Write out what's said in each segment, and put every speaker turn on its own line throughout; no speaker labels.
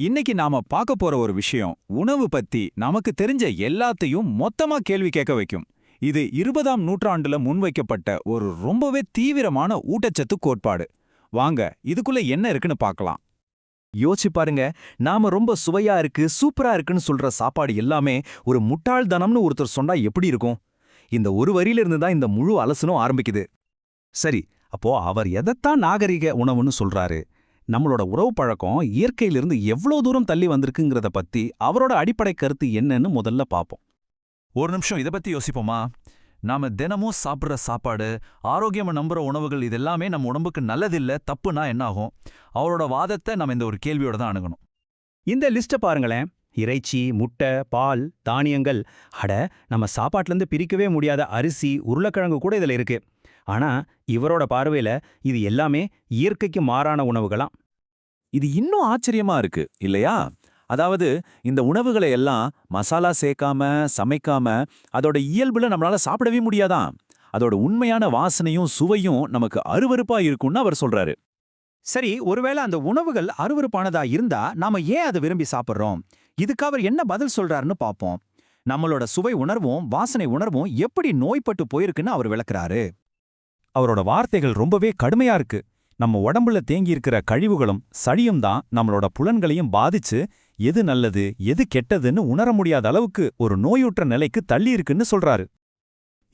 இன்னைக்கு நாம பார்க்க போற ஒரு விஷயம் உணவு பத்தி நமக்கு தெரிஞ்ச எல்லாத்தையும் மொத்தமா கேள்வி கேட்க வைக்கும். இது இருபதாம் நூற்றாண்டுல முன்வைக்கப்பட்ட ஒரு ரொம்பவே தீவிரமான ஊட்டச்சத்து கோட்பாடு. வாங்க இதுக்குள்ள என்ன இருக்குன்னு பார்க்கலாம்.
யோசிச்சு பாருங்க நாம ரொம்ப சுவையா இருக்கு சூப்பரா இருக்குன்னு சொல்ற சாப்பாடு எல்லாமே ஒரு முட்டாள்தனம்னு ஒருத்தர் சொன்னா எப்படி இருக்கும்? இந்த ஒரு வரியில இருந்து தான் இந்த முழு அலசனும் ஆரம்பிக்குது. சரி அப்போ அவர் எதைத்தான் நாகரிக உணவுன்னு சொல்றாரு? நம்மளோட உறவு பழக்கம் இயற்கையிலிருந்து எவ்வளோ தூரம் தள்ளி வந்திருக்குங்கிறத பத்தி அவரோட அடிப்படை கருத்து என்னன்னு முதல்ல பார்ப்போம்
ஒரு நிமிஷம் இதை பத்தி யோசிப்போமா? நாம தினமும் சாப்பிட்ற சாப்பாடு ஆரோக்கியமா நம்புற உணவுகள் இதெல்லாமே நம்ம உடம்புக்கு நல்லதில்ல தப்புனா என்ன ஆகும் அவரோட வாதத்தை நம்ம இந்த ஒரு கேள்வியோட தான் அணுகணும்.
இந்த லிஸ்ட்டை பாருங்களேன். இறைச்சி முட்டை பால் தானியங்கள். அட நம்ம சாப்பாட்டிலேருந்து பிரிக்கவே முடியாத அரிசி உருளைக்கிழங்கு கூட இதில் இருக்கு. ஆனா இவரோட பார்வையில இது எல்லாமே இயற்கைக்கு மாறான உணவுகளாம்
இது இன்னும் ஆச்சரியமா இருக்கு இல்லையா? அதாவது இந்த உணவுகளை எல்லாம் மசாலா சேர்க்காம சமைக்காம அதோட இயல்புல நம்மளால சாப்பிடவே முடியாதாம் அதோட உண்மையான வாசனையும் சுவையும் நமக்கு அருவருப்பா இருக்கும்னு அவர் சொல்றாரு.
சரி ஒருவேளை அந்த உணவுகள் அருவருப்பானதா இருந்தா நாம ஏன் அதை விரும்பி சாப்பிடுறோம்? இதுக்கு அவர் என்ன பதில் சொல்றாருன்னு பார்ப்போம் நம்மளோட சுவை உணர்வும் வாசனை உணர்வும் எப்படி நோய்பட்டு போயிருக்குன்னு அவர் விளக்குறாரு.
அவரோட வார்த்தைகள் ரொம்பவே கடுமையா இருக்கு. நம்ம உடம்புல தேங்கியிருக்கிற கழிவுகளும் சளியும் தான் நம்மளோட புலன்களையும் பாதிச்சு எது நல்லது எது கெட்டதுன்னு உணர முடியாத அளவுக்கு ஒரு நோயுற்ற நிலைக்கு தள்ளி இருக்குன்னு சொல்றாரு.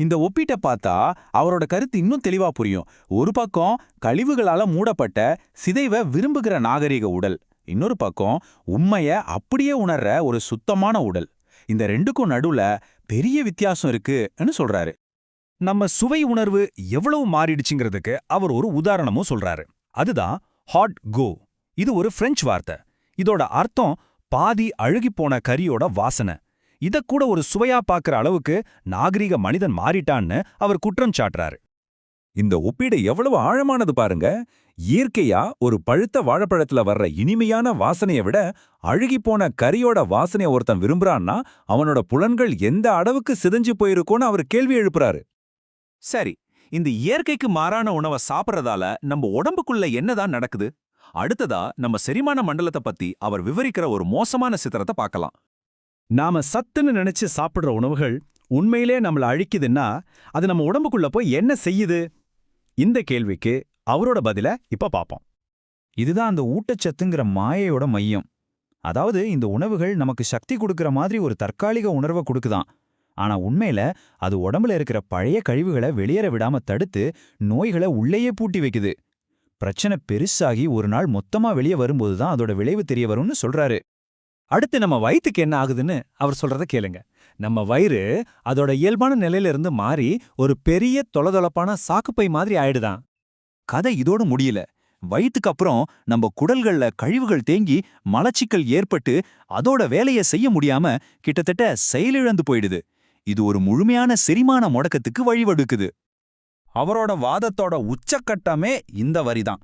இந்த ஒப்பீட்டை பார்த்தா அவரோட கருத்து இன்னும் தெளிவா புரியும். ஒரு பக்கம் கழிவுகளால மூடப்பட்ட சிதைவ விரும்புகிற நாகரிக உடல். இன்னொரு பக்கம் உண்மைய அப்படியே உணர்ற ஒரு சுத்தமான உடல். இந்த ரெண்டுக்கும் நடுவுல பெரிய வித்தியாசம் இருக்குன்னு சொல்றாரு.
நம்ம சுவை உணர்வு எவ்வளவு மாறிடுச்சுங்கிறதுக்கு அவர் ஒரு உதாரணமும் சொல்றாரு. அதுதான் ஹாட் கோ இது ஒரு பிரெஞ்சு வார்த்தை. இதோட அர்த்தம் பாதி அழுகிப்போன கரியோட வாசனை. இத கூட ஒரு சுவையா பார்க்கற அளவுக்கு நாகரிக மனிதன் மாறிட்டான்னு அவர் குற்றம் சாட்டுறாரு.
இந்த ஒப்பீடு எவ்வளவு ஆழமானது பாருங்க. இயற்கையா ஒரு பழுத்த வாழைப்பழத்துல வர்ற இனிமையான வாசனையை விட அழுகிப்போன கரியோட வாசனைய ஒருத்தன் விரும்புறான்னா அவனோட புலன்கள் எந்த அளவுக்கு சிதஞ்சு போயிருக்கோன்னு அவர் கேள்வி எழுப்புறாரு. சரி இந்த இயற்கைக்கு மாறான உணவை சாப்பிட்றதால நம்ம உடம்புக்குள்ள என்னதான் நடக்குது? அடுத்ததா நம்ம செரிமான மண்டலத்தை பத்தி அவர் விவரிக்கிற ஒரு மோசமான சித்திரத்தை பார்க்கலாம்.
நாம சத்துன்னு நினைச்சு சாப்பிடுற உணவுகள் உண்மையிலே நம்மள அழிக்குதுன்னா அது நம்ம உடம்புக்குள்ள போய் என்ன செய்யுது? இந்த கேள்விக்கு அவரோட பதில இப்ப பாப்போம்
இதுதான் அந்த ஊட்டச்சத்துங்கிற மாயையோட மையம். அதாவது இந்த உணவுகள் நமக்கு சக்தி கொடுக்கிற மாதிரி ஒரு தற்காலிக உணர்வை கொடுக்குதான். ஆனா உண்மையில அது உடம்புல இருக்கிற பழைய கழிவுகளை வெளியேற விடாம தடுத்து நோய்களை உள்ளேயே பூட்டி வைக்குது. பிரச்சனை பெருசாகி ஒரு நாள் மொத்தமா வெளியே வரும்போது தான் அதோட விளைவு தெரிய வரும்னு சொல்றாரு. அடுத்து நம்ம வயிற்றுக்கு என்ன ஆகுதுன்னு அவர் சொல்றத கேளுங்க. நம்ம வயிறு அதோட இயல்பான நிலையில இருந்து மாறி ஒரு பெரிய தொளதொளப்பான சாக்குப்பை மாதிரி ஆயிடுதான். கதை இதோட முடியல. வயிற்றுக்கு அப்புறம் நம்ம குடல்கள்ல கழிவுகள் தேங்கி மலச்சிக்கல் ஏற்பட்டு அதோட வேலையை செய்ய முடியாம கிட்டத்தட்ட செயலிழந்து போயிடுது. இது ஒரு முழுமையான செரிமான முடக்கத்துக்கு வழிவடுக்குது அவரோட வாதத்தோட உச்சக்கட்டமே இந்த வரிதான்.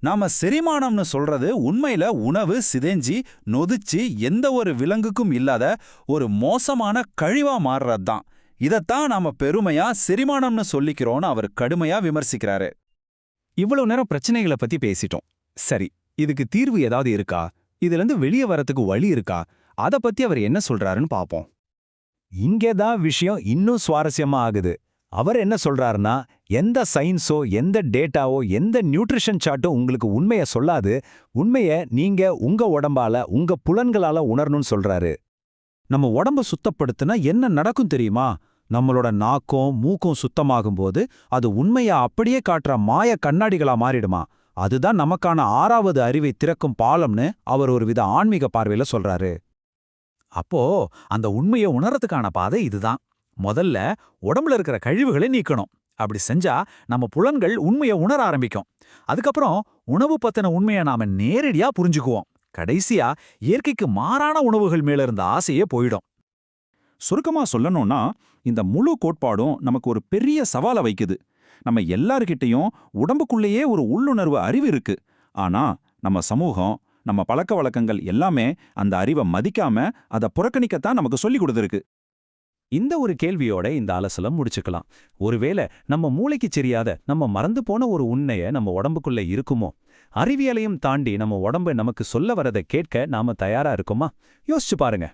நாம செரிமானம்னு சொல்றது உண்மையில உணவு சிதைஞ்சி நொதிச்சு எந்த ஒரு விலங்குக்கும் இல்லாத ஒரு மோசமான கழிவா மாறுறதுதான். இதத்தான் நாம பெருமையா செரிமானம்னு சொல்லிக்கிறோம்னு அவர் கடுமையா விமர்சிக்கிறாரு. இவ்வளவு நேரம் பிரச்சனைகளை பத்தி பேசிட்டோம். சரி இதுக்கு தீர்வு ஏதாவது இருக்கா? இதுல இருந்து வெளியே வரத்துக்கு வழி இருக்கா? அத பத்தி அவர் என்ன சொல்றாருன்னு இங்கே இங்கேதான் விஷயம் இன்னும் சுவாரஸ்யமா ஆகுது. அவர் என்ன சொல்றாருன்னா எந்த சயின்ஸோ எந்த டேட்டாவோ எந்த நியூட்ரிஷன் சார்ட்டோ உங்களுக்கு உண்மைய சொல்லாது. உண்மைய நீங்க உங்க உடம்பால உங்க புலன்களால உணரணும்னு சொல்றாரு. நம்ம உடம்ப சுத்தப்படுத்தினா என்ன நடக்கும் தெரியுமா? நம்மளோட நாக்கும் மூக்கும் சுத்தமாகும்போது அது உண்மைய அப்படியே காட்டுற மாய கண்ணாடிகளா மாறிடுமா? அதுதான் நமக்கான ஆறாவது அறிவை திறக்கும் பாலம்னு அவர் ஒரு வித ஆன்மீக பார்வையில சொல்றாரு. அப்போ அந்த உண்மையை உணரத்துக்கான பாதை இதுதான். முதல்ல உடம்புல இருக்கிற கழிவுகளை நீக்கணும். அப்படி செஞ்சா நம்ம புலன்கள் உண்மையை உணர ஆரம்பிக்கும். அதுக்கப்புறம் உணவு பத்தின உண்மையை நாம நேரடியா புரிஞ்சுக்குவோம். கடைசியா இயற்கைக்கு மாறான உணவுகள் மேல இருந்த ஆசையே போயிடும். சுருக்கமா சொல்லணும்னா இந்த முழு கோட்பாடும் நமக்கு ஒரு பெரிய சவாலை வைக்குது. நம்ம எல்லார்கிட்டையும் உடம்புக்குள்ளேயே ஒரு உள்ளுணர்வு அறிவு இருக்கு. ஆனா நம்ம சமூகம் நம்ம பழக்க வழக்கங்கள் எல்லாமே அந்த அறிவை மதிக்காம அதை புறக்கணிக்கத்தான் நமக்கு சொல்லிக் கொடுத்துருக்கு. இந்த ஒரு கேள்வியோட இந்த அலசலம் முடிச்சுக்கலாம். ஒருவேளை நம்ம மூளைக்கு தெரியாத நம்ம மறந்து போன ஒரு உண்மைய நம்ம உடம்புக்குள்ள இருக்குமோ? அறிவியலையும் தாண்டி நம்ம உடம்பு நமக்கு சொல்ல வரதை கேட்க நாம தயாரா இருக்கோமா? யோசிச்சு பாருங்க.